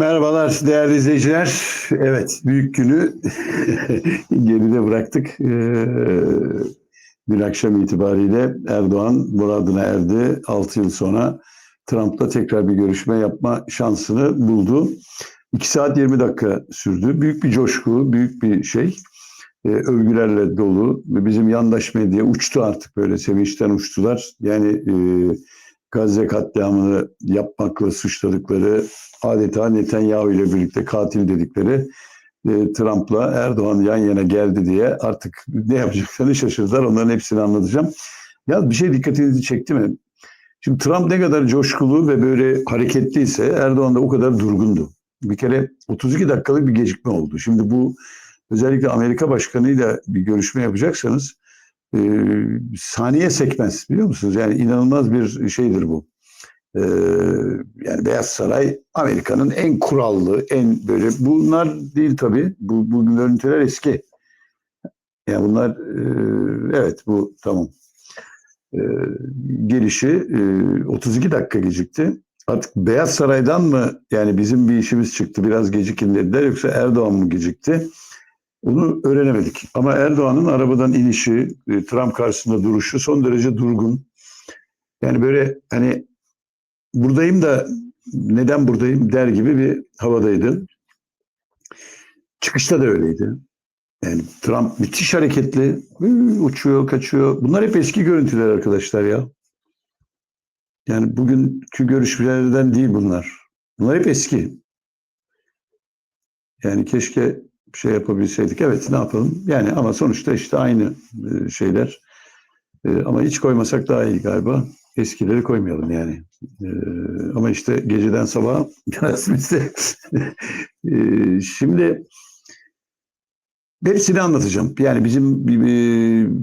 Merhabalar değerli izleyiciler. Evet, büyük günü geride bıraktık. Ee, bir akşam itibariyle Erdoğan muradına erdi. 6 yıl sonra Trump'la tekrar bir görüşme yapma şansını buldu. 2 saat 20 dakika sürdü. Büyük bir coşku, büyük bir şey. Ee, övgülerle dolu. Bizim yandaş medya uçtu artık böyle sevinçten uçtular. Yani e, Gazze katliamını yapmakla suçladıkları adeta Netanyahu ile birlikte katil dedikleri e, Trump'la Erdoğan yan yana geldi diye artık ne yapacaklarını şaşırdılar. Onların hepsini anlatacağım. Ya bir şey dikkatinizi çekti mi? Şimdi Trump ne kadar coşkulu ve böyle hareketliyse Erdoğan da o kadar durgundu. Bir kere 32 dakikalık bir gecikme oldu. Şimdi bu özellikle Amerika Başkanı'yla bir görüşme yapacaksanız e, saniye sekmez biliyor musunuz? Yani inanılmaz bir şeydir bu. E, yani Beyaz Saray Amerika'nın en kurallı, en böyle bunlar değil tabii. Bu, bu görüntüler eski. Yani bunlar e, evet bu tamam. E, gelişi e, 32 dakika gecikti. Artık Beyaz Saray'dan mı yani bizim bir işimiz çıktı biraz gecikin dediler yoksa Erdoğan mı gecikti? Onu öğrenemedik. Ama Erdoğan'ın arabadan inişi, e, Trump karşısında duruşu son derece durgun. Yani böyle hani buradayım da neden buradayım der gibi bir havadaydı. Çıkışta da öyleydi. Yani Trump müthiş hareketli, uçuyor, kaçıyor. Bunlar hep eski görüntüler arkadaşlar ya. Yani bugünkü görüşmelerden değil bunlar. Bunlar hep eski. Yani keşke şey yapabilseydik. Evet ne yapalım? Yani ama sonuçta işte aynı şeyler. Ama hiç koymasak daha iyi galiba. Eskileri koymayalım yani. Ama işte geceden sabaha biraz bizde. Şimdi hepsini anlatacağım. Yani bizim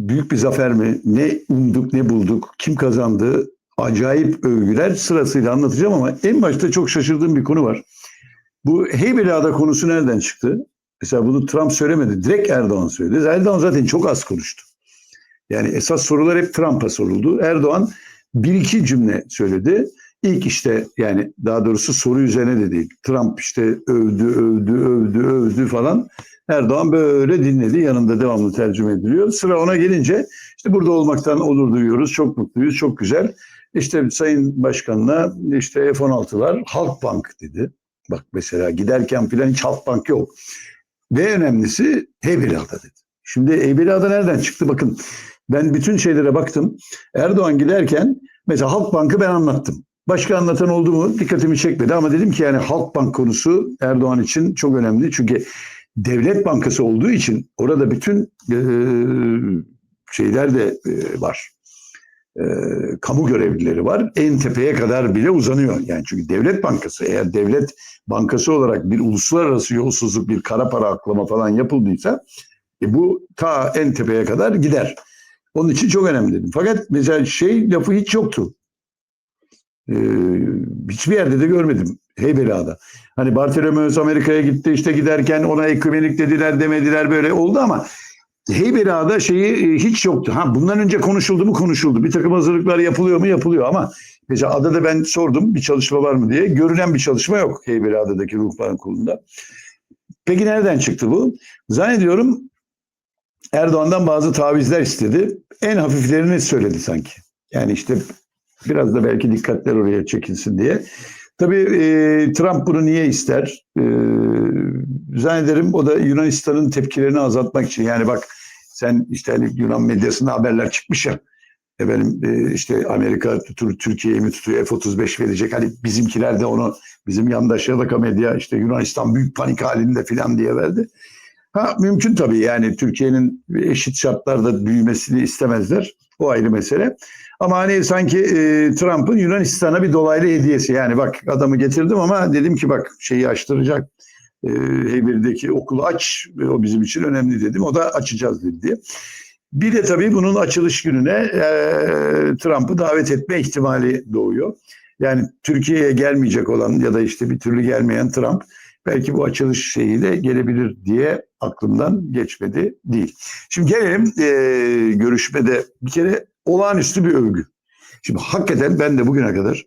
büyük bir zafer mi? Ne umduk, ne bulduk? Kim kazandı? Acayip övgüler sırasıyla anlatacağım ama en başta çok şaşırdığım bir konu var. Bu Heybeliada konusu nereden çıktı? Mesela bunu Trump söylemedi. Direkt Erdoğan söyledi. Erdoğan zaten çok az konuştu. Yani esas sorular hep Trump'a soruldu. Erdoğan bir iki cümle söyledi. İlk işte yani daha doğrusu soru üzerine de değil. Trump işte övdü, övdü, övdü, övdü falan. Erdoğan böyle dinledi. Yanında devamlı tercüme ediliyor. Sıra ona gelince işte burada olmaktan onur duyuyoruz. Çok mutluyuz. Çok güzel. İşte Sayın Başkan'la işte F-16'lar Halkbank dedi. Bak mesela giderken filan hiç Halkbank yok. Ve önemlisi Heybeliada dedi. Şimdi Heybeliada nereden çıktı? Bakın ben bütün şeylere baktım. Erdoğan giderken mesela Halkbank'ı ben anlattım. Başka anlatan oldu mu dikkatimi çekmedi ama dedim ki yani Halkbank konusu Erdoğan için çok önemli. Çünkü devlet bankası olduğu için orada bütün e, şeyler de e, var. E, kamu görevlileri var. En tepeye kadar bile uzanıyor. Yani çünkü devlet bankası eğer devlet bankası olarak bir uluslararası yolsuzluk, bir kara para aklama falan yapıldıysa e, bu ta en tepeye kadar gider. Onun için çok önemli dedim. Fakat mesela şey lafı hiç yoktu. Ee, hiçbir yerde de görmedim. Heybeliada. Hani Bartolomeus Amerika'ya gitti işte giderken ona ekümenik dediler demediler böyle oldu ama Heybeliada şeyi hiç yoktu. Ha bundan önce konuşuldu mu konuşuldu. Bir takım hazırlıklar yapılıyor mu yapılıyor ama mesela adada ben sordum bir çalışma var mı diye. Görünen bir çalışma yok Heybeliada'daki ruhban kurulunda. Peki nereden çıktı bu? Zannediyorum Erdoğan'dan bazı tavizler istedi. En hafiflerini söyledi sanki. Yani işte biraz da belki dikkatler oraya çekilsin diye. Tabii e, Trump bunu niye ister? E, zannederim o da Yunanistan'ın tepkilerini azaltmak için. Yani bak sen işte hani Yunan medyasında haberler çıkmış ya. Efendim e, işte Amerika Türkiye'yi mi tutuyor F-35 verecek. Hani bizimkiler de onu bizim yandaş Yalaka medya işte Yunanistan büyük panik halinde filan diye verdi. Ha mümkün tabii yani Türkiye'nin eşit şartlarda büyümesini istemezler. O ayrı mesele. Ama hani sanki e, Trump'ın Yunanistan'a bir dolaylı hediyesi. Yani bak adamı getirdim ama dedim ki bak şeyi açtıracak. E, okulu aç. O bizim için önemli dedim. O da açacağız dedi. Bir de tabii bunun açılış gününe e, Trump'ı davet etme ihtimali doğuyor. Yani Türkiye'ye gelmeyecek olan ya da işte bir türlü gelmeyen Trump belki bu açılış şeyiyle gelebilir diye aklımdan geçmedi değil. Şimdi gelelim e, görüşmede bir kere olağanüstü bir övgü. Şimdi hakikaten ben de bugüne kadar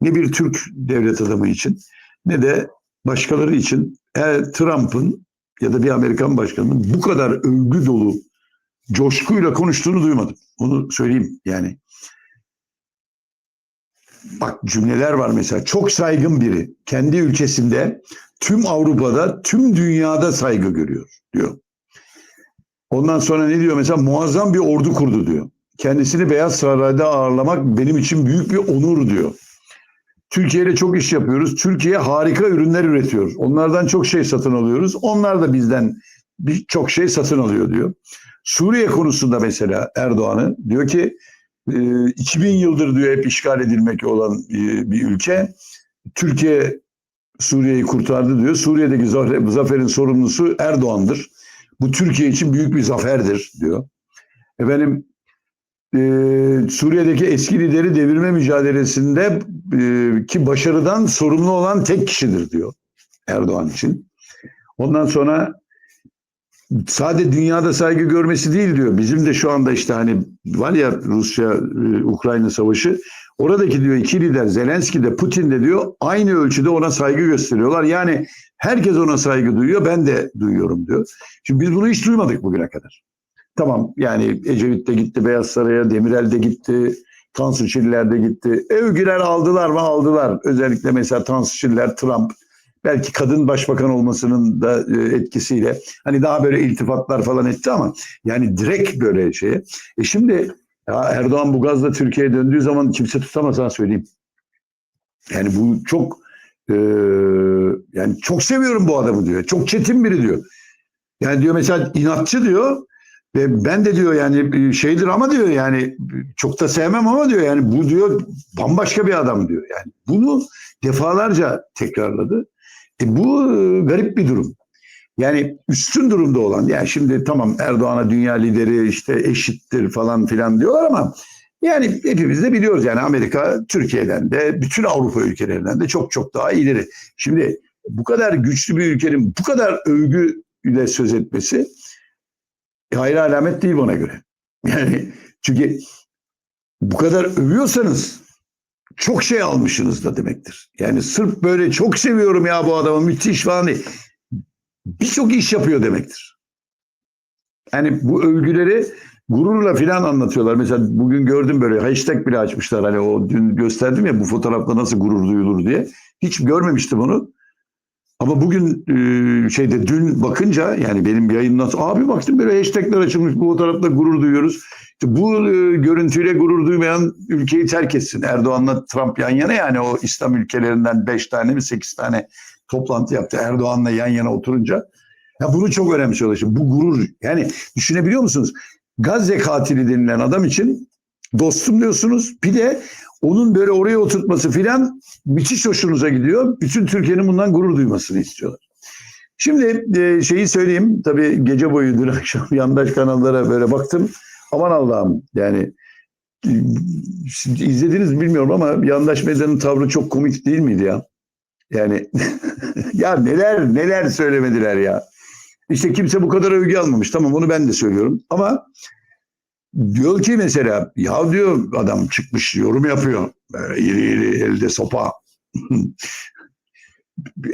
ne bir Türk devlet adamı için ne de başkaları için e, Trump'ın ya da bir Amerikan başkanının bu kadar övgü dolu coşkuyla konuştuğunu duymadım. Onu söyleyeyim yani. Bak cümleler var mesela. Çok saygın biri. Kendi ülkesinde tüm Avrupa'da, tüm dünyada saygı görüyor diyor. Ondan sonra ne diyor mesela? Muazzam bir ordu kurdu diyor. Kendisini Beyaz Saray'da ağırlamak benim için büyük bir onur diyor. Türkiye ile çok iş yapıyoruz. Türkiye harika ürünler üretiyor. Onlardan çok şey satın alıyoruz. Onlar da bizden birçok şey satın alıyor diyor. Suriye konusunda mesela Erdoğan'ı diyor ki 2000 yıldır diyor hep işgal edilmek olan bir ülke. Türkiye Suriye'yi kurtardı diyor. Suriye'deki zaferin sorumlusu Erdoğan'dır. Bu Türkiye için büyük bir zaferdir diyor. Efendim e, Suriye'deki eski lideri devirme mücadelesinde e, ki başarıdan sorumlu olan tek kişidir diyor Erdoğan için. Ondan sonra sadece dünyada saygı görmesi değil diyor. Bizim de şu anda işte hani var ya Rusya-Ukrayna savaşı oradaki diyor iki lider Zelenski de Putin de diyor aynı ölçüde ona saygı gösteriyorlar. Yani herkes ona saygı duyuyor ben de duyuyorum diyor. Şimdi biz bunu hiç duymadık bugüne kadar. Tamam yani Ecevit de gitti Beyaz Saray'a, Demirel de gitti, Tansu Çiller de gitti. Övgüler aldılar mı aldılar. Özellikle mesela Tansu Çiller, Trump belki kadın başbakan olmasının da e, etkisiyle hani daha böyle iltifatlar falan etti ama yani direkt böyle şey. E şimdi ya Erdoğan bu gazla Türkiye'ye döndüğü zaman kimse tutamaz ha söyleyeyim. Yani bu çok e, yani çok seviyorum bu adamı diyor. Çok çetin biri diyor. Yani diyor mesela inatçı diyor ve ben de diyor yani şeydir ama diyor yani çok da sevmem ama diyor yani bu diyor bambaşka bir adam diyor. Yani bunu defalarca tekrarladı. E bu garip bir durum. Yani üstün durumda olan yani şimdi tamam Erdoğan'a dünya lideri işte eşittir falan filan diyorlar ama yani hepimiz de biliyoruz yani Amerika Türkiye'den de bütün Avrupa ülkelerinden de çok çok daha ileri. Şimdi bu kadar güçlü bir ülkenin bu kadar övgüyle söz etmesi e, hayır alamet değil bana göre. Yani çünkü bu kadar övüyorsanız çok şey almışsınız da demektir. Yani sırf böyle çok seviyorum ya bu adamı müthiş falan değil. Birçok iş yapıyor demektir. Yani bu övgüleri gururla filan anlatıyorlar. Mesela bugün gördüm böyle hashtag bile açmışlar. Hani o dün gösterdim ya bu fotoğrafta nasıl gurur duyulur diye. Hiç görmemiştim onu. Ama bugün e, şeyde dün bakınca yani benim yayından abi baktım böyle hashtagler açılmış bu fotoğrafta gurur duyuyoruz. İşte bu e, görüntüyle gurur duymayan ülkeyi terk etsin. Erdoğan'la Trump yan yana yani o İslam ülkelerinden 5 tane mi 8 tane toplantı yaptı Erdoğan'la yan yana oturunca. Ya bunu çok önemsiyorlar. Şimdi bu gurur yani düşünebiliyor musunuz? Gazze katili denilen adam için dostum diyorsunuz. Bir de onun böyle oraya oturtması filan müthiş hoşunuza gidiyor. Bütün Türkiye'nin bundan gurur duymasını istiyorlar. Şimdi e, şeyi söyleyeyim. Tabii gece boyu dün akşam yandaş kanallara böyle baktım. Aman Allah'ım yani e, izlediniz bilmiyorum ama yandaş medyanın tavrı çok komik değil miydi ya? Yani ya neler neler söylemediler ya. İşte kimse bu kadar övgü almamış. Tamam onu ben de söylüyorum. Ama diyor ki mesela ya diyor adam çıkmış yorum yapıyor. Böyle iri iri elde sopa.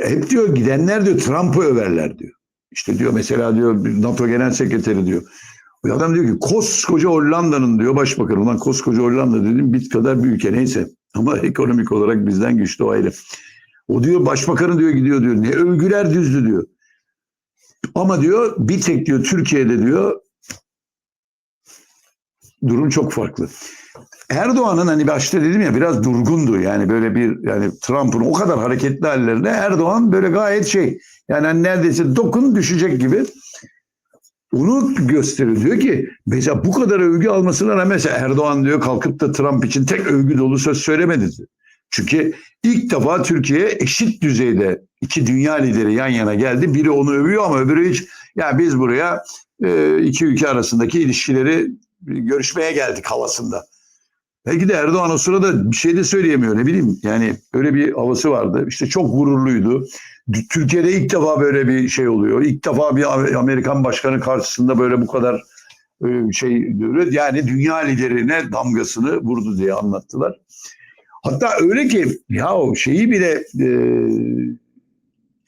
Hep diyor gidenler diyor Trump'ı överler diyor. İşte diyor mesela diyor NATO Genel Sekreteri diyor. O adam diyor ki koskoca Hollanda'nın diyor başbakanı. Ulan koskoca Hollanda dedim bit kadar bir ülke neyse. Ama ekonomik olarak bizden güçlü o ayrı. O diyor başbakanı diyor gidiyor diyor. Ne övgüler düzdü diyor. Ama diyor bir tek diyor Türkiye'de diyor durum çok farklı. Erdoğan'ın hani başta dedim ya biraz durgundu. Yani böyle bir yani Trump'ın o kadar hareketli hallerine Erdoğan böyle gayet şey yani hani neredeyse dokun düşecek gibi onu gösteriyor. Diyor ki mesela bu kadar övgü almasına rağmen mesela Erdoğan diyor kalkıp da Trump için tek övgü dolu söz söylemedi. Çünkü ilk defa Türkiye eşit düzeyde iki dünya lideri yan yana geldi. Biri onu övüyor ama öbürü hiç ya biz buraya e, iki ülke arasındaki ilişkileri görüşmeye geldik havasında. Belki de Erdoğan o sırada bir şey de söyleyemiyor ne bileyim. Yani öyle bir havası vardı. İşte çok gururluydu. Türkiye'de ilk defa böyle bir şey oluyor. İlk defa bir Amerikan başkanı karşısında böyle bu kadar e, şey diyor. Yani dünya liderine damgasını vurdu diye anlattılar. Hatta öyle ki ya o şeyi bile e,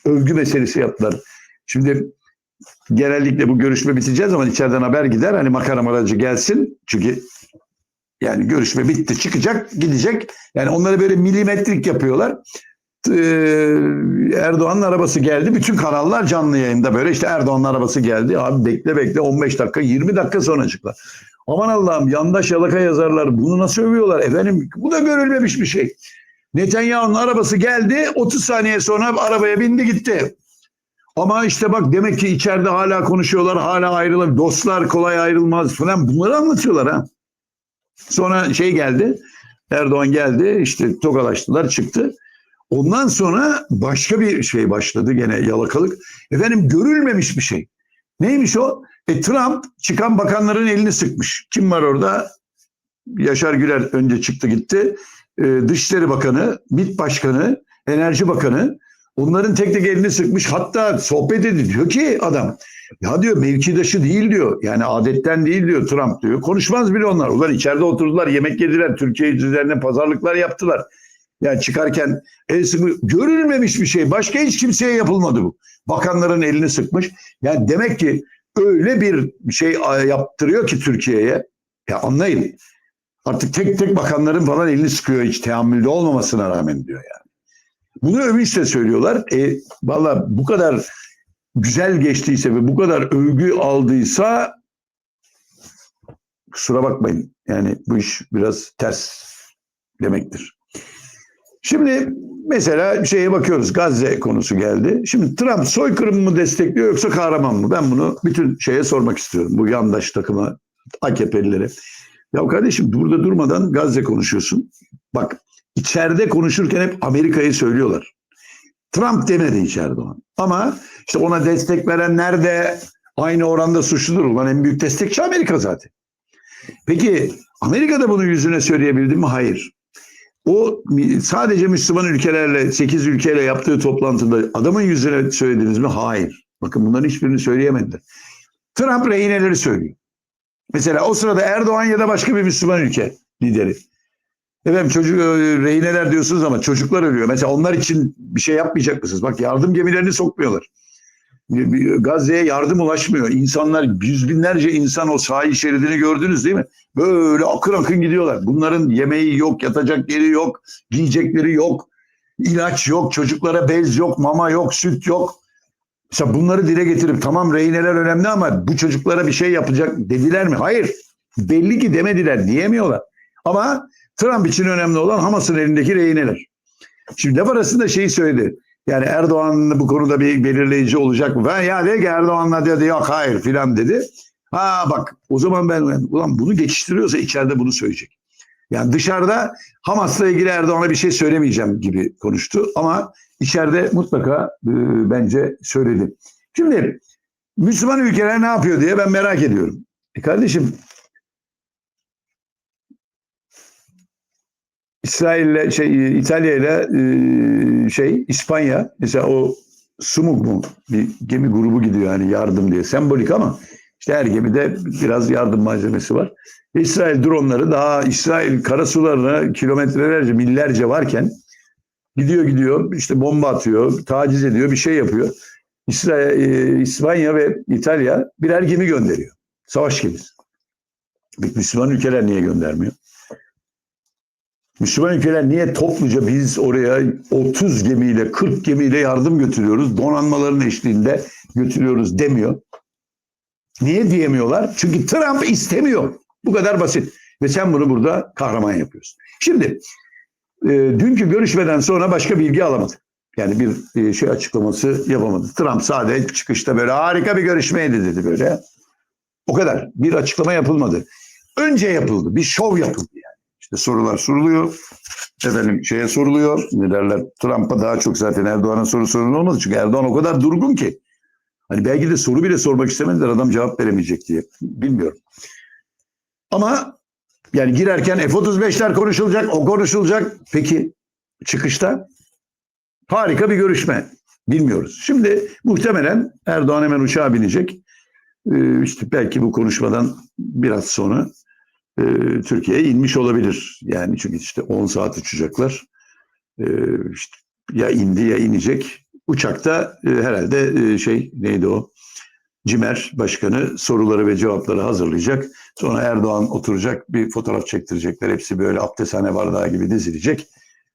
övgü meselesi yaptılar. Şimdi genellikle bu görüşme biteceğiz ama içeriden haber gider. Hani makara aracı gelsin. Çünkü yani görüşme bitti çıkacak gidecek. Yani onları böyle milimetrik yapıyorlar. Ee, Erdoğan'ın arabası geldi. Bütün kanallar canlı yayında böyle işte Erdoğan'ın arabası geldi. Abi bekle bekle 15 dakika 20 dakika sonra açıklar. Aman Allah'ım yandaş yalaka yazarlar. Bunu nasıl övüyorlar? Efendim bu da görülmemiş bir şey. Netanyahu'nun arabası geldi 30 saniye sonra arabaya bindi gitti. Ama işte bak demek ki içeride hala konuşuyorlar, hala ayrılır. Dostlar kolay ayrılmaz falan. Bunları anlatıyorlar ha. Sonra şey geldi. Erdoğan geldi işte tokalaştılar çıktı. Ondan sonra başka bir şey başladı gene yalakalık. Efendim görülmemiş bir şey. Neymiş o? E Trump çıkan bakanların elini sıkmış. Kim var orada? Yaşar Güler önce çıktı gitti. Ee, Dışişleri Bakanı, MİT Başkanı, Enerji Bakanı onların tek tek elini sıkmış. Hatta sohbet ediyor diyor ki adam ya diyor mevkidaşı değil diyor. Yani adetten değil diyor Trump diyor. Konuşmaz bile onlar. Ulan içeride oturdular, yemek yediler, Türkiye üzerine pazarlıklar yaptılar. Yani çıkarken el sıkmış. Görülmemiş bir şey. Başka hiç kimseye yapılmadı bu. Bakanların elini sıkmış. Yani demek ki öyle bir şey yaptırıyor ki Türkiye'ye. Ya anlayın. Artık tek tek bakanların falan elini sıkıyor hiç teamülde olmamasına rağmen diyor yani. Bunu övünçle söylüyorlar. E, Valla bu kadar güzel geçtiyse ve bu kadar övgü aldıysa kusura bakmayın. Yani bu iş biraz ters demektir. Şimdi mesela şeye bakıyoruz. Gazze konusu geldi. Şimdi Trump soykırım mı destekliyor yoksa kahraman mı? Ben bunu bütün şeye sormak istiyorum. Bu yandaş takıma, AKP'lilere. Ya kardeşim burada durmadan Gazze konuşuyorsun. Bak içeride konuşurken hep Amerika'yı söylüyorlar. Trump demedi içeride ona. Ama işte ona destek verenler de aynı oranda suçludur. Ulan en büyük destekçi Amerika zaten. Peki Amerika'da bunu yüzüne söyleyebildi mi? Hayır. O sadece Müslüman ülkelerle, 8 ülkeyle yaptığı toplantıda adamın yüzüne söylediniz mi? Hayır. Bakın bunların hiçbirini söyleyemediler. Trump rehineleri söylüyor. Mesela o sırada Erdoğan ya da başka bir Müslüman ülke lideri. Efendim çocuk rehineler diyorsunuz ama çocuklar ölüyor. Mesela onlar için bir şey yapmayacak mısınız? Bak yardım gemilerini sokmuyorlar. Gazze'ye yardım ulaşmıyor. İnsanlar yüz binlerce insan o sahil şeridini gördünüz değil mi? Böyle akın akın gidiyorlar. Bunların yemeği yok, yatacak yeri yok, giyecekleri yok, ilaç yok, çocuklara bez yok, mama yok, süt yok. Mesela bunları dile getirip tamam rehineler önemli ama bu çocuklara bir şey yapacak dediler mi? Hayır. Belli ki demediler, diyemiyorlar. Ama Trump için önemli olan Hamas'ın elindeki rehineler. Şimdi laf arasında şeyi söyledi. Yani Erdoğan bu konuda bir belirleyici olacak mı? Ben ya dedi ki Erdoğan'la dedi yok hayır filan dedi. Ha bak o zaman ben ulan bunu geçiştiriyorsa içeride bunu söyleyecek. Yani dışarıda Hamas'la ilgili Erdoğan'a bir şey söylemeyeceğim gibi konuştu ama içeride mutlaka e, bence söyledi. Şimdi Müslüman ülkeler ne yapıyor diye ben merak ediyorum. E kardeşim İsrail'le şey İtalya ile e, şey İspanya mesela o Sumuk mu bir gemi grubu gidiyor yani yardım diye sembolik ama işte her gemide biraz yardım malzemesi var. İsrail dronları daha İsrail karasularına kilometrelerce millerce varken gidiyor gidiyor işte bomba atıyor, taciz ediyor, bir şey yapıyor. İsrail, e, İspanya ve İtalya birer gemi gönderiyor. Savaş gemisi. Müslüman ülkeler niye göndermiyor? Müslüman ülkeler niye topluca biz oraya 30 gemiyle 40 gemiyle yardım götürüyoruz, donanmaların eşliğinde götürüyoruz demiyor. Niye diyemiyorlar? Çünkü Trump istemiyor. Bu kadar basit. Ve sen bunu burada kahraman yapıyorsun. Şimdi e, dünkü görüşmeden sonra başka bilgi alamadık. Yani bir e, şey açıklaması yapamadı. Trump sadece çıkışta böyle harika bir görüşmeydi dedi böyle. O kadar. Bir açıklama yapılmadı. Önce yapıldı. Bir şov yapıldı. İşte sorular soruluyor. Efendim şeye soruluyor. Ne derler? Trump'a daha çok zaten Erdoğan'a soru sorun olmadı. Çünkü Erdoğan o kadar durgun ki. Hani belki de soru bile sormak istemediler adam cevap veremeyecek diye. Bilmiyorum. Ama yani girerken F-35'ler konuşulacak, o konuşulacak. Peki çıkışta harika bir görüşme. Bilmiyoruz. Şimdi muhtemelen Erdoğan hemen uçağa binecek. Ee, işte belki bu konuşmadan biraz sonra e, Türkiye'ye inmiş olabilir. Yani çünkü işte 10 saat uçacaklar. Ee, işte ya indi ya inecek. uçakta e, herhalde e, şey neydi o? Cimer Başkanı soruları ve cevapları hazırlayacak. Sonra Erdoğan oturacak bir fotoğraf çektirecekler. Hepsi böyle abdesthane bardağı gibi dizilecek.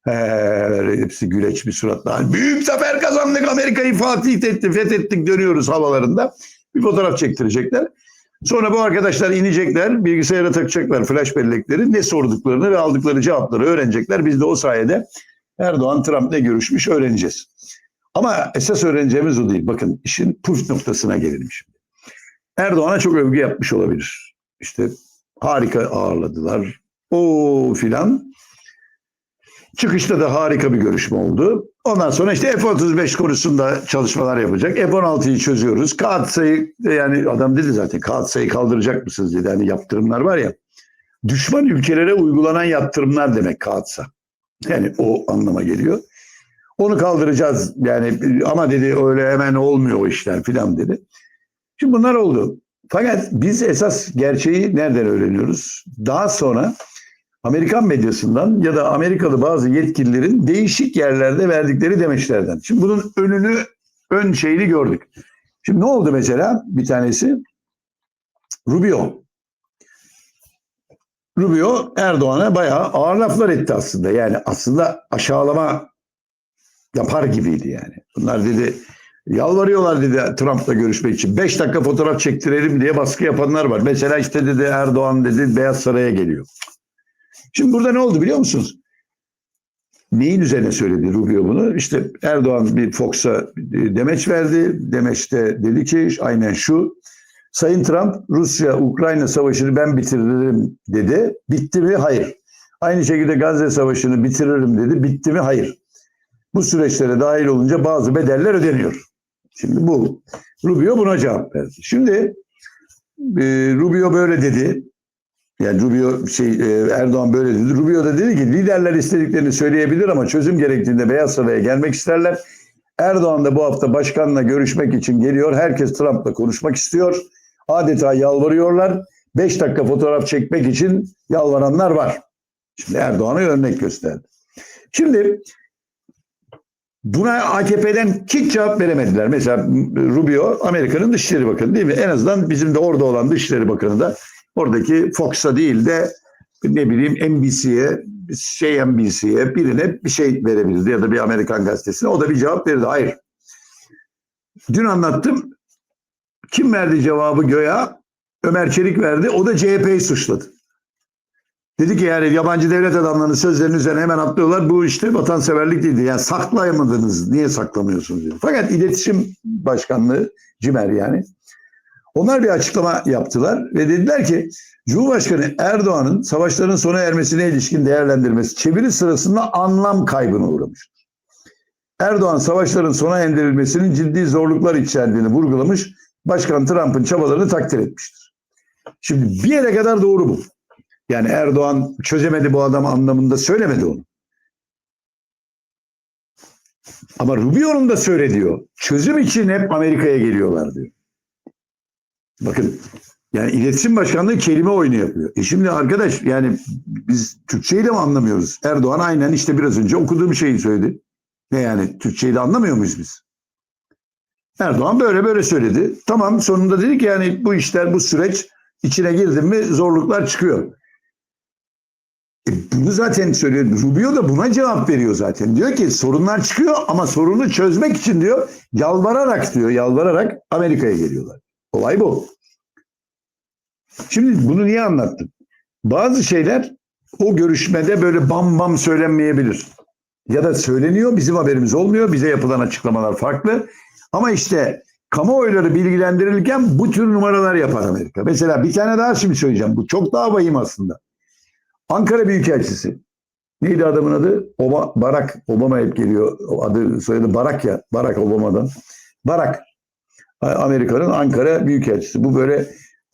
Ee, hepsi güleç bir suratla. Büyük zafer kazandık Amerika'yı fatih etti, fethettik dönüyoruz havalarında. Bir fotoğraf çektirecekler. Sonra bu arkadaşlar inecekler, bilgisayara takacaklar flash bellekleri. Ne sorduklarını ve aldıkları cevapları öğrenecekler. Biz de o sayede Erdoğan Trump ne görüşmüş öğreneceğiz. Ama esas öğreneceğimiz o değil. Bakın işin puf noktasına gelelim şimdi. Erdoğan'a çok övgü yapmış olabilir. İşte harika ağırladılar. O filan. Çıkışta da harika bir görüşme oldu. Ondan sonra işte F-35 konusunda çalışmalar yapacak. F-16'yı çözüyoruz. Kağıt sayı yani adam dedi zaten kağıt sayı kaldıracak mısınız dedi. Hani yaptırımlar var ya. Düşman ülkelere uygulanan yaptırımlar demek kağıtsa. Yani o anlama geliyor. Onu kaldıracağız yani ama dedi öyle hemen olmuyor o işler filan dedi. Şimdi bunlar oldu. Fakat biz esas gerçeği nereden öğreniyoruz? Daha sonra Amerikan medyasından ya da Amerikalı bazı yetkililerin değişik yerlerde verdikleri demeçlerden. Şimdi bunun önünü, ön şeyini gördük. Şimdi ne oldu mesela bir tanesi? Rubio. Rubio Erdoğan'a bayağı ağır laflar etti aslında. Yani aslında aşağılama yapar gibiydi yani. Bunlar dedi yalvarıyorlar dedi Trump'la görüşmek için. Beş dakika fotoğraf çektirelim diye baskı yapanlar var. Mesela işte dedi Erdoğan dedi Beyaz Saray'a geliyor. Şimdi burada ne oldu biliyor musunuz? Neyin üzerine söyledi Rubio bunu? İşte Erdoğan bir Fox'a demeç verdi. Demeçte dedi ki aynen şu. Sayın Trump Rusya-Ukrayna savaşını ben bitiririm dedi. Bitti mi? Hayır. Aynı şekilde Gazze savaşını bitiririm dedi. Bitti mi? Hayır. Bu süreçlere dahil olunca bazı bedeller ödeniyor. Şimdi bu. Rubio buna cevap verdi. Şimdi e, Rubio böyle dedi. Yani Rubio şey e, Erdoğan böyle dedi. Rubio da dedi ki liderler istediklerini söyleyebilir ama çözüm gerektiğinde Beyaz Saray'a gelmek isterler. Erdoğan da bu hafta başkanla görüşmek için geliyor. Herkes Trump'la konuşmak istiyor. Adeta yalvarıyorlar. Beş dakika fotoğraf çekmek için yalvaranlar var. Şimdi Erdoğan'a örnek gösterdi. Şimdi Buna AKP'den hiç cevap veremediler. Mesela Rubio Amerika'nın Dışişleri Bakanı değil mi? En azından bizim de orada olan Dışişleri Bakanı da oradaki Fox'a değil de ne bileyim NBC'ye, şey NBC'ye birine bir şey verebilirdi ya da bir Amerikan gazetesine. O da bir cevap verirdi. Hayır. Dün anlattım. Kim verdi cevabı göya? Ömer Çelik verdi. O da CHP'yi suçladı. Dedi ki yani yabancı devlet adamlarının sözlerinin üzerine hemen atlıyorlar. Bu işte vatanseverlik değildi. Yani saklayamadınız. Niye saklamıyorsunuz? Diyor. Fakat iletişim başkanlığı Cimer yani. Onlar bir açıklama yaptılar ve dediler ki Cumhurbaşkanı Erdoğan'ın savaşların sona ermesine ilişkin değerlendirmesi çeviri sırasında anlam kaybına uğramıştır. Erdoğan savaşların sona erdirilmesinin ciddi zorluklar içerdiğini vurgulamış, Başkan Trump'ın çabalarını takdir etmiştir. Şimdi bir yere kadar doğru bu. Yani Erdoğan çözemedi bu adam anlamında söylemedi onu. Ama Rubio'nun da söyle diyor. Çözüm için hep Amerika'ya geliyorlar diyor. Bakın yani iletişim başkanlığı kelime oyunu yapıyor. E şimdi arkadaş yani biz Türkçeyi de mi anlamıyoruz? Erdoğan aynen işte biraz önce okuduğum şeyi söyledi. Ne yani Türkçeyi de anlamıyor muyuz biz? Erdoğan böyle böyle söyledi. Tamam sonunda dedi ki yani bu işler bu süreç içine girdim mi zorluklar çıkıyor. E bunu zaten söylüyor. Rubio da buna cevap veriyor zaten. Diyor ki sorunlar çıkıyor ama sorunu çözmek için diyor yalvararak diyor yalvararak Amerika'ya geliyorlar. Olay bu. Şimdi bunu niye anlattım? Bazı şeyler o görüşmede böyle bam bam söylenmeyebilir. Ya da söyleniyor bizim haberimiz olmuyor. Bize yapılan açıklamalar farklı. Ama işte kamuoyları bilgilendirilirken bu tür numaralar yapar Amerika. Mesela bir tane daha şimdi söyleyeceğim. Bu çok daha vahim aslında. Ankara Büyükelçisi. Neydi adamın adı? Obama, Barack Obama hep geliyor. Adı soyadı Barack ya. Barack Obama'dan. Barack. Amerika'nın Ankara Büyükelçisi. Bu böyle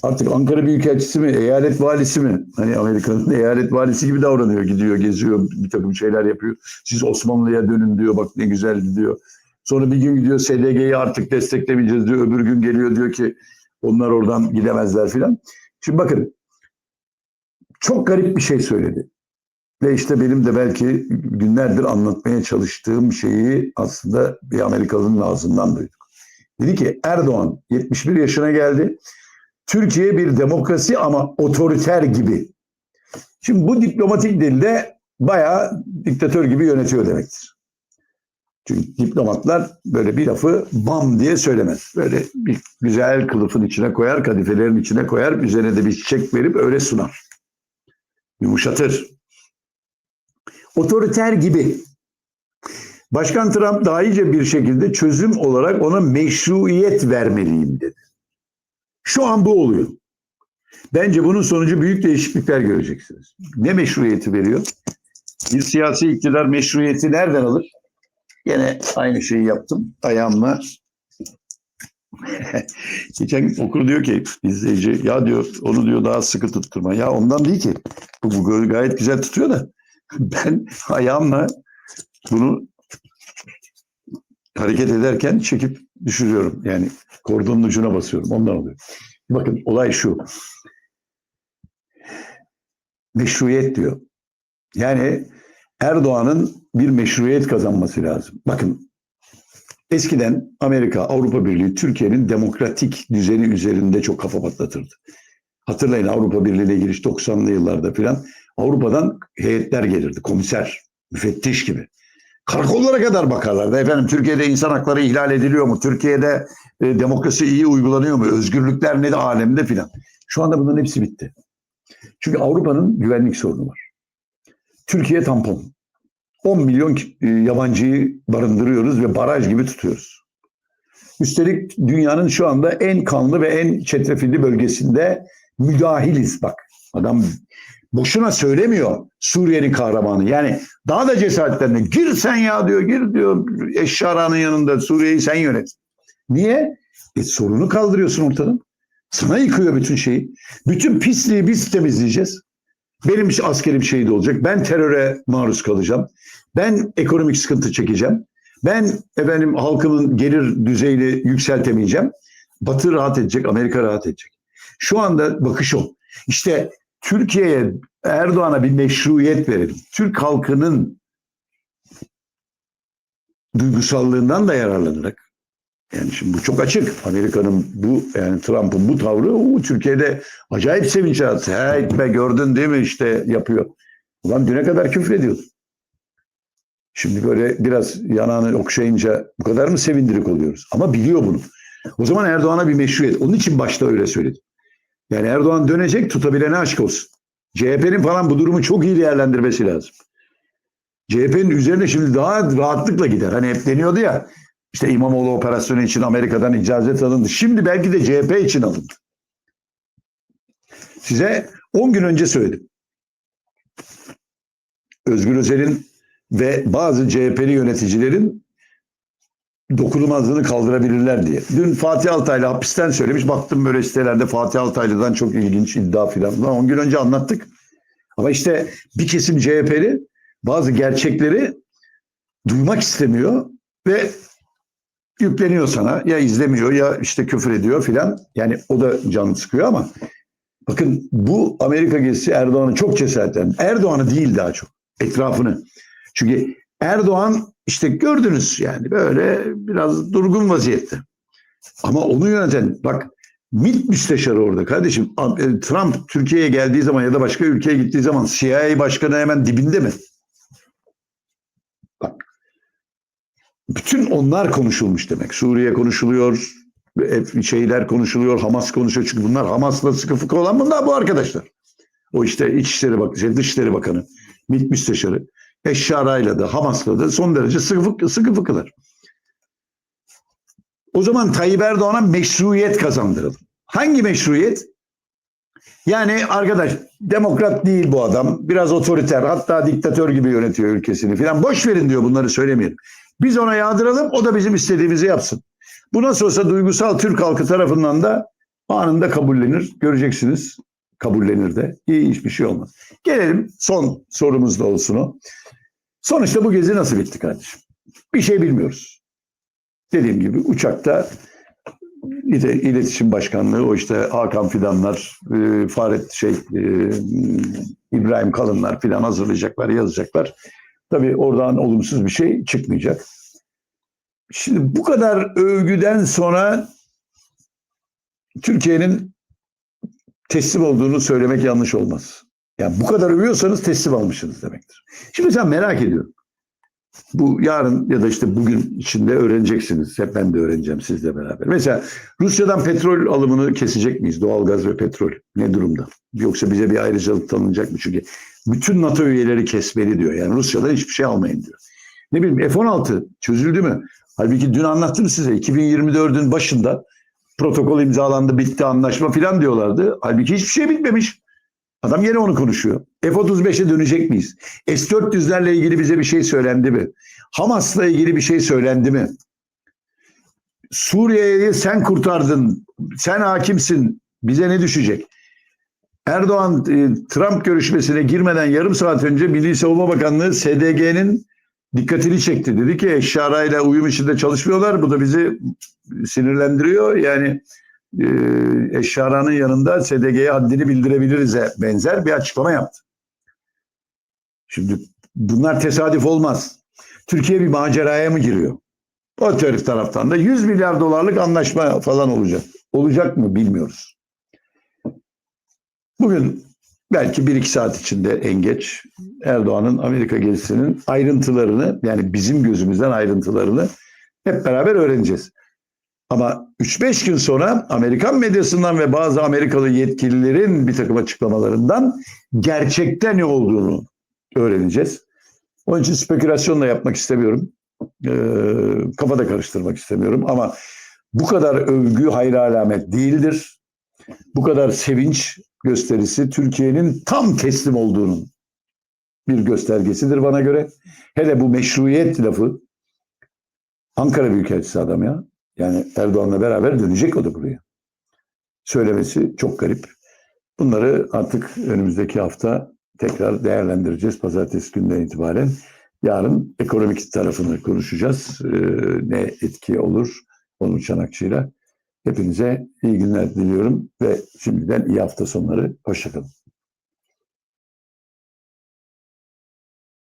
artık Ankara Büyükelçisi mi, eyalet valisi mi? Hani Amerika'nın eyalet valisi gibi davranıyor. Gidiyor, geziyor, bir takım şeyler yapıyor. Siz Osmanlı'ya dönün diyor. Bak ne güzel diyor. Sonra bir gün gidiyor SDG'yi artık desteklemeyeceğiz diyor. Öbür gün geliyor diyor ki onlar oradan gidemezler filan. Şimdi bakın çok garip bir şey söyledi. Ve işte benim de belki günlerdir anlatmaya çalıştığım şeyi aslında bir Amerikalı'nın ağzından duyduk. Dedi ki Erdoğan 71 yaşına geldi. Türkiye bir demokrasi ama otoriter gibi. Şimdi bu diplomatik dilde bayağı diktatör gibi yönetiyor demektir. Çünkü diplomatlar böyle bir lafı bam diye söylemez. Böyle bir güzel kılıfın içine koyar, kadifelerin içine koyar, üzerine de bir çiçek verip öyle sunar. Yumuşatır. Otoriter gibi. Başkan Trump daha iyice bir şekilde çözüm olarak ona meşruiyet vermeliyim dedi. Şu an bu oluyor. Bence bunun sonucu büyük değişiklikler göreceksiniz. Ne meşruiyeti veriyor? Bir siyasi iktidar meşruiyeti nereden alır? Yine aynı şeyi yaptım. Ayağımla Geçen okur diyor ki izleyici ya diyor onu diyor daha sıkı tutturma. Ya ondan değil ki. Bu, bu gayet güzel tutuyor da ben ayağımla bunu hareket ederken çekip düşürüyorum. Yani kordonun ucuna basıyorum. Ondan oluyor. Bakın olay şu. Meşruiyet diyor. Yani Erdoğan'ın bir meşruiyet kazanması lazım. Bakın eskiden Amerika, Avrupa Birliği Türkiye'nin demokratik düzeni üzerinde çok kafa patlatırdı. Hatırlayın Avrupa Birliği'ne giriş 90'lı yıllarda filan Avrupa'dan heyetler gelirdi. Komiser, müfettiş gibi. Karakollara kadar bakarlardı. Efendim Türkiye'de insan hakları ihlal ediliyor mu? Türkiye'de e, demokrasi iyi uygulanıyor mu? Özgürlükler ne de alemde filan. Şu anda bunların hepsi bitti. Çünkü Avrupa'nın güvenlik sorunu var. Türkiye tampon. 10 milyon e, yabancıyı barındırıyoruz ve baraj gibi tutuyoruz. Üstelik dünyanın şu anda en kanlı ve en çetrefilli bölgesinde müdahiliz bak. Adam boşuna söylemiyor Suriye'nin kahramanı. Yani daha da cesaretlerine gir sen ya diyor gir diyor Eşşara'nın yanında Suriye'yi sen yönet. Niye? E sorunu kaldırıyorsun ortadan. Sana yıkıyor bütün şeyi. Bütün pisliği biz temizleyeceğiz. Benim askerim şehit olacak. Ben teröre maruz kalacağım. Ben ekonomik sıkıntı çekeceğim. Ben efendim halkımın gelir düzeyini yükseltemeyeceğim. Batı rahat edecek, Amerika rahat edecek. Şu anda bakış o. İşte Türkiye'ye Erdoğan'a bir meşruiyet verelim. Türk halkının duygusallığından da yararlanarak yani şimdi bu çok açık. Amerika'nın bu yani Trump'ın bu tavrı o, Türkiye'de acayip sevinç yarattı. Hey be gördün değil mi işte yapıyor. Ulan düne kadar küfür ediyordu. Şimdi böyle biraz yanağını okşayınca bu kadar mı sevindirik oluyoruz? Ama biliyor bunu. O zaman Erdoğan'a bir meşruiyet. Onun için başta öyle söyledim. Yani Erdoğan dönecek tutabilene aşk olsun. CHP'nin falan bu durumu çok iyi değerlendirmesi lazım. CHP'nin üzerine şimdi daha rahatlıkla gider. Hani hep deniyordu ya işte İmamoğlu operasyonu için Amerika'dan icazet alındı. Şimdi belki de CHP için alındı. Size 10 gün önce söyledim. Özgür Özel'in ve bazı CHP'li yöneticilerin dokunulmazlığını kaldırabilirler diye. Dün Fatih Altaylı hapisten söylemiş. Baktım böyle sitelerde Fatih Altaylı'dan çok ilginç iddia filan. 10 gün önce anlattık. Ama işte bir kesim CHP'li bazı gerçekleri duymak istemiyor ve yükleniyor sana. Ya izlemiyor ya işte küfür ediyor filan. Yani o da canı sıkıyor ama bakın bu Amerika gezisi Erdoğan'ı çok cesaretlendi. Erdoğan'ı değil daha çok. Etrafını. Çünkü Erdoğan işte gördünüz yani böyle biraz durgun vaziyette. Ama onu yöneten bak MİT müsteşarı orada kardeşim. e, Trump Türkiye'ye geldiği zaman ya da başka ülkeye gittiği zaman CIA başkanı hemen dibinde mi? Bak. Bütün onlar konuşulmuş demek. Suriye konuşuluyor, hep şeyler konuşuluyor, Hamas konuşuyor. Çünkü bunlar Hamas'la sıkı fıkı olan bunlar bu arkadaşlar. O işte İçişleri Bakanı, şey, Dışişleri Bakanı, MİT müsteşarı. Eşşara'yla da Hamas'la da son derece sıkı, sıkı fıkılar. O zaman Tayyip Erdoğan'a meşruiyet kazandıralım. Hangi meşruiyet? Yani arkadaş demokrat değil bu adam. Biraz otoriter hatta diktatör gibi yönetiyor ülkesini filan. Boş verin diyor bunları söylemeyelim. Biz ona yağdıralım o da bizim istediğimizi yapsın. Bu nasıl olsa duygusal Türk halkı tarafından da anında kabullenir. Göreceksiniz kabullenir de. İyi hiçbir şey olmaz. Gelelim son sorumuz da olsun o. Sonuçta bu gezi nasıl bitti kardeşim? Bir şey bilmiyoruz. Dediğim gibi uçakta İle- İletişim Başkanlığı o işte Hakan Fidanlar, e, Fahret şey e, İbrahim Kalınlar filan hazırlayacaklar, yazacaklar. Tabii oradan olumsuz bir şey çıkmayacak. Şimdi bu kadar övgüden sonra Türkiye'nin teslim olduğunu söylemek yanlış olmaz. Yani bu kadar övüyorsanız teslim almışsınız demektir. Şimdi sen merak ediyorum. Bu yarın ya da işte bugün içinde öğreneceksiniz. Hep ben de öğreneceğim sizle beraber. Mesela Rusya'dan petrol alımını kesecek miyiz? Doğalgaz ve petrol ne durumda? Yoksa bize bir ayrıcalık tanınacak mı? Çünkü bütün NATO üyeleri kesmeli diyor. Yani Rusya'dan hiçbir şey almayın diyor. Ne bileyim F-16 çözüldü mü? Halbuki dün anlattım size 2024'ün başında protokol imzalandı, bitti anlaşma filan diyorlardı. Halbuki hiçbir şey bitmemiş. Adam yine onu konuşuyor. F-35'e dönecek miyiz? S-400'lerle ilgili bize bir şey söylendi mi? Hamas'la ilgili bir şey söylendi mi? Suriye'yi sen kurtardın, sen hakimsin, bize ne düşecek? Erdoğan e, Trump görüşmesine girmeden yarım saat önce Milli Savunma Bakanlığı SDG'nin dikkatini çekti. Dedi ki Eşşara ile uyum içinde çalışmıyorlar. Bu da bizi sinirlendiriyor. Yani e, Eşşara'nın yanında SDG'ye haddini bildirebiliriz'e benzer bir açıklama yaptı. Şimdi bunlar tesadüf olmaz. Türkiye bir maceraya mı giriyor? O taraf taraftan da 100 milyar dolarlık anlaşma falan olacak. Olacak mı bilmiyoruz. Bugün belki 1-2 saat içinde en geç Erdoğan'ın Amerika gezisinin ayrıntılarını yani bizim gözümüzden ayrıntılarını hep beraber öğreneceğiz. Ama 3-5 gün sonra Amerikan medyasından ve bazı Amerikalı yetkililerin bir takım açıklamalarından gerçekte ne olduğunu öğreneceğiz. Onun için spekülasyon da yapmak istemiyorum. Ee, kafada karıştırmak istemiyorum ama bu kadar övgü hayır alamet değildir. Bu kadar sevinç gösterisi Türkiye'nin tam teslim olduğunun bir göstergesidir bana göre. Hele bu meşruiyet lafı Ankara Büyükelçisi adam ya. Yani Erdoğan'la beraber dönecek o da buraya. Söylemesi çok garip. Bunları artık önümüzdeki hafta tekrar değerlendireceğiz. Pazartesi günden itibaren. Yarın ekonomik tarafını konuşacağız. Ee, ne etki olur Onur Çanakçı'yla. Hepinize iyi günler diliyorum ve şimdiden iyi hafta sonları. Hoşçakalın.